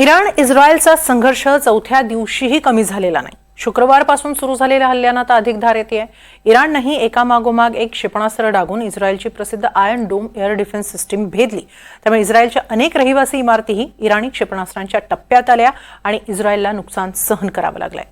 Iran इस्रायलचा संघर्ष चौथ्या दिवशीही कमी झालेला नाही. शुक्रवारपासून सुरू झालेल्या हल्ल्यांना आता अधिक धार येते इराणनंही एकामागोमाग एक क्षेपणास्त्र डागून इस्रायलची प्रसिद्ध iron dome air defence system भेदली. त्यामुळे इस्रायलच्या अनेक रहिवासी इमारतीही इराणी क्षेपणास्त्रांच्या टप्प्यात आल्या आणि इस्रायलला नुकसान सहन करावं लागलंय.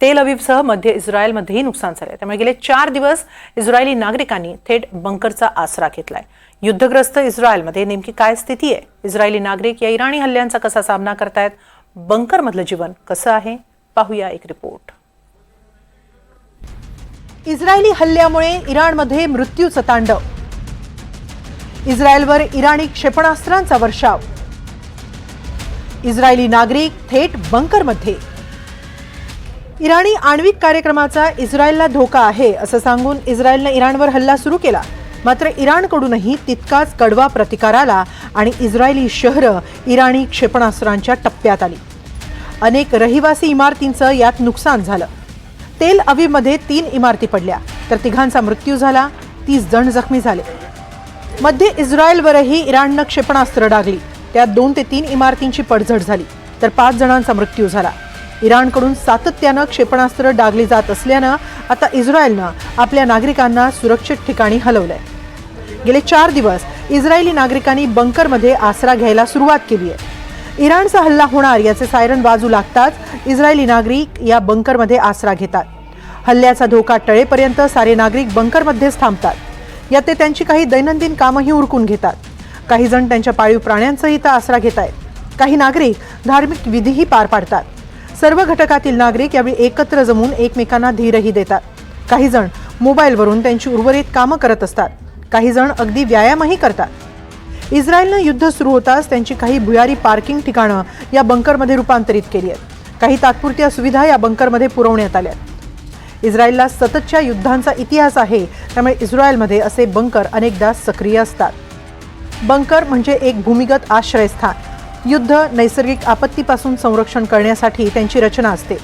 तेल अवीवसह मध्य इस्रायलमध्येही नुकसान झालंय. त्यामुळे गेले चार दिवस इस्रायली नागरिकांनी थेट बंकरचा आसरा घेतलाय. युद्धग्रस्त इस्रायलमध्ये नेमकी काय स्थिती आहे? इस्रायली नागरिक या इराणी हल्ल्यांचा कसा सामना करतायत? बंकरमधलं जीवन कसं आहे? पाहूया एक रिपोर्ट. इस्रायली हल्ल्यामुळे इराणमध्ये मृत्यूचं तांडव इस्रायलवर इराणी क्षेपणास्त्रांचा वर्षाव. इस्रायली नागरिक थेट बंकरमध्ये. इराणी आण्विक कार्यक्रमाचा इस्रायलला धोका आहे असं सांगून इस्रायलनं इराणवर हल्ला सुरू केला. मात्र इराणकडूनही तितकाच कडवा प्रतिकार आला आणि इस्रायली शहरं इराणी क्षेपणास्त्रांच्या टप्प्यात आली. अनेक रहिवासी इमारतींचं यात नुकसान झालं. तेल अवीमध्ये तीन इमारती पडल्या तर तिघांचा मृत्यू झाला तीस जण जखमी झाले. मध्य इस्रायलवरही इराणनं क्षेपणास्त्र डागली त्यात दोन ते तीन इमारतींची पडझड झाली तर पाच जणांचा मृत्यू झाला. इराणकडून सातत्यानं क्षेपणास्त्र डागली जात असल्यानं आता इस्रायलनं आपल्या नागरिकांना सुरक्षित ठिकाणी हलवलंय. गेले चार दिवस इस्रायली नागरिकांनी बंकरमध्ये आसरा घ्यायला सुरुवात केली आहे इराणचा हल्ला होणार याचे सायरन बाजू लागताच इस्रायली नागरिक या बंकरमध्ये आसरा घेतात. हल्ल्याचा धोका टळेपर्यंत सारे नागरिक बंकरमध्येच थांबतात. यात ते त्यांची काही दैनंदिन कामंही उरकून घेतात. काही जण त्यांच्या पाळीव प्राण्यांचाही तर आसरा घेत आहेत. काही नागरिक धार्मिक विधीही पार पाडतात. सर्व घटकातील नागरिक यावेळी एकत्र जमून एकमेकांना धीरही देतात. काही जण मोबाईलवरून त्यांची उर्वरित कामं करत असतात. काही जण अगदी व्यायामही करतात. इस्रायलनं युद्ध सुरू होताच त्यांची काही भुयारी पार्किंग ठिकाणं या बंकरमध्ये रूपांतरित केली आहेत. काही तात्पुरत्या सुविधा या बंकरमध्ये पुरवण्यात आल्या इस्रायलला सततच्या युद्धांचा इतिहास आहे त्यामुळे इस्रायलमध्ये असे बंकर अनेकदा सक्रिय असतात. बंकर म्हणजे एक भूमिगत आश्रयस्थान. युद्ध नैसर्गिक आपत्तीपासून संरक्षण करण्यासाठी त्यांची रचना असते.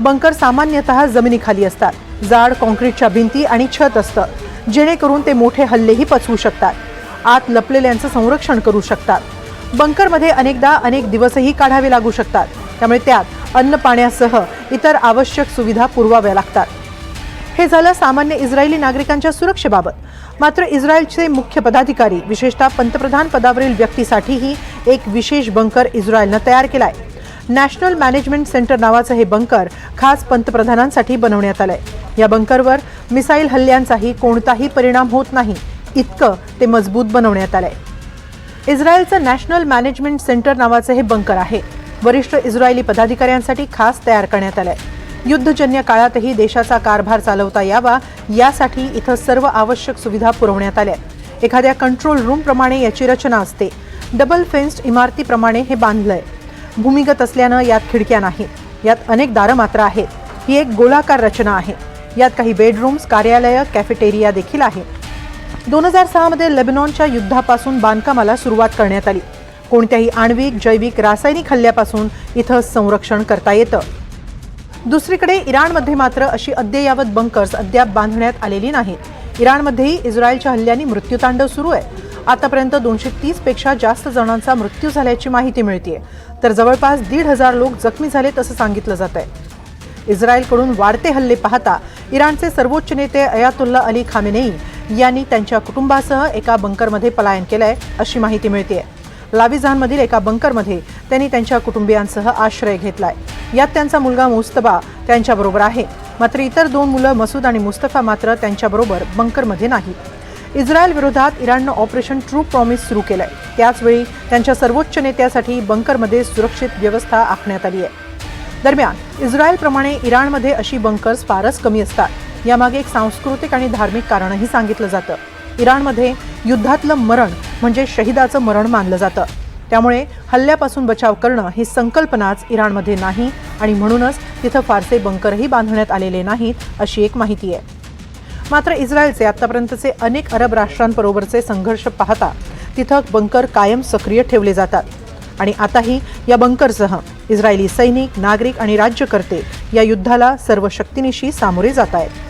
बंकर सामान्यतः जमिनीखाली असतात. जाड कॉन्क्रीटच्या भिंती आणि छत असतं. जेणेकरून ते मोठे हल्लेही पचवू शकतात. आत लपलेल्यांचं संरक्षण करू शकतात. बंकरमध्ये अनेकदा अनेक दिवसही काढावे लागू शकतात. त्यामुळे त्यात अन्न पाण्यासह इतर आवश्यक सुविधा पुरवाव्या लागतात. हे झालं सामान्य इस्रायली नागरिकांच्या सुरक्षेबाबत. मात्र इस्रायलचे मुख्य पदाधिकारी विशेषतः पंतप्रधान पदावरील व्यक्तीसाठीही एक विशेष बंकर इस्रायलनं तयार केलाय. नॅशनल मॅनेजमेंट सेंटर नावाचं हे बंकर खास पंतप्रधानांसाठी बनवण्यात आलंय. या बंकरवर मिसाईल हल्ल्यांचाही कोणताही परिणाम होत नाही. इतकं ते मजबूत बनवण्यात आलंय. इस्रायलचं नॅशनल मॅनेजमेंट सेंटर नावाचं हे बंकर आहे. वरिष्ठ इस्रायली पदाधिकाऱ्यांसाठी खास तयार करण्यात आलंय. युद्धजन्य काळातही देशाचा कारभार चालवता यावा यासाठी इथं सर्व आवश्यक सुविधा पुरवण्यात आल्या. एखाद्या कंट्रोल रूमप्रमाणे याची रचना असते. डबल फेन्स्ड इमारतीप्रमाणे हे बांधलंय. भूमिगत असल्यानं यात खिडक्या नाहीत यात अनेक दारं मात्र आहेत. ही एक गोलाकार रचना आहे. यात काही बेडरूम्स कार्यालय कॅफेटेरिया देखील आहेत. दोन हजार सहामध्ये लेबनॉनच्या युद्धापासून बांधकामाला सुरुवात करण्यात आली. कोणत्याही आण्विक जैविक रासायनिक हल्ल्यापासून इथं संरक्षण करता येतं. दुसरीकडे इराणमध्ये मात्र अशी अद्ययावत बंकर्स अद्याप बांधण्यात आलेली नाहीत इराणमध्येही इस्रायलच्या हल्ल्याने मृत्यूतांडव सुरू आहे. आतापर्यंत दोनशे तीसपेक्षा जास्त जणांचा मृत्यू झाल्याची माहिती मिळते तर जवळपास दीड हजार लोक जखमी झालेत असं सांगितलं जात आहे इस्रायलकडून वाढते हल्ले पाहता इराणचे सर्वोच्च नेते अयातुल्ला अली खामेनेई यांनी त्यांच्या कुटुंबासह एका बंकरमध्ये पलायन केलंय अशी माहिती मिळते लाविझानमधील एका बंकरमध्ये त्यांनी त्यांच्या कुटुंबियांसह आश्रय घेतलाय. यात त्यांचा मुलगा मुस्तबा त्यांच्याबरोबर आहे. मात्र इतर दोन मुलं मसूद आणि मुस्तफा मात्र त्यांच्याबरोबर बंकरमध्ये नाहीत इस्रायल विरोधात इराणनं ऑपरेशन ट्रू प्रॉमिस सुरू केलंय. त्याचवेळी त्यांच्या सर्वोच्च नेत्यासाठी बंकरमध्ये सुरक्षित व्यवस्था आखण्यात आली आहे दरम्यान इस्रायलप्रमाणे इराणमध्ये अशी बंकर्स फारच कमी असतात. यामागे एक सांस्कृतिक आणि धार्मिक कारणही सांगितलं जातं. इराणमध्ये युद्धातलं मरण म्हणजे शहिदाचं मरण मानलं जातं. त्यामुळे हल्ल्यापासून बचाव करणं ही संकल्पनाच इराणमध्ये नाही आणि म्हणूनच तिथं फारसे बंकरही बांधण्यात आलेले नाहीत अशी एक माहिती आहे. मात्र इस्रायलचे आतापर्यंतचे अनेक अरब राष्ट्रांबरोबरचे संघर्ष पाहता तिथं बंकर कायम सक्रिय ठेवले जातात. आणि आताही या बंकरसह इस्रायली सैनिक नागरिक आणि राज्यकर्ते या युद्धाला सर्व शक्तीनिशी सामोरे जात आहेत.